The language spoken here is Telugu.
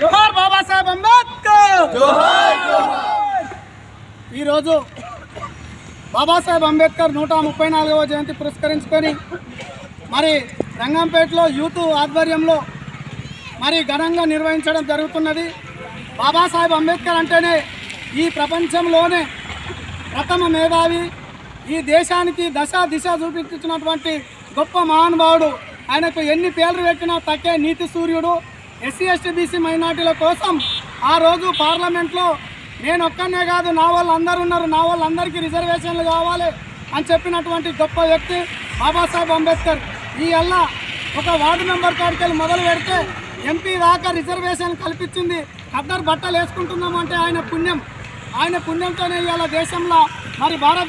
జోహార్ బాబాసాహెబ్ అంబేద్కర్! ఈరోజు బాబాసాహెబ్ అంబేద్కర్ నూట ముప్పై నాలుగవ జయంతి పురస్కరించుకొని మరి రంగంపేటలో యూత్ ఆధ్వర్యంలో మరి ఘనంగా నిర్వహించడం జరుగుతున్నది. బాబాసాహెబ్ అంబేద్కర్ అంటేనే ఈ ప్రపంచంలోనే ప్రథమ మేధావి. ఈ దేశానికి దశ దిశ చూపించినటువంటి గొప్ప మహానుభావుడు ఆయనకు ఎన్ని పేర్లు పెట్టినా తక్కే నీతి సూర్యుడు ఎస్సీ ఎస్టీ బీసీ మైనార్టీల కోసం ఆ రోజు పార్లమెంట్లో నేను ఒక్కనే కాదు నా వాళ్ళు అందరు ఉన్నారు నా వాళ్ళందరికీ రిజర్వేషన్లు కావాలి అని చెప్పినటువంటి గొప్ప వ్యక్తి బాబాసాహెబ్ అంబేద్కర్. ఈ అల్లా ఒక వార్డు మెంబర్ కాడికి వెళ్ళి మొదలు పెడితే ఎంపీ దాకా రిజర్వేషన్ కల్పించింది. ఖద్దరు బట్టలు వేసుకుంటున్నామంటే ఆయన పుణ్యం. ఆయన పుణ్యంతోనే ఇవాళ దేశంలో మరి భారత్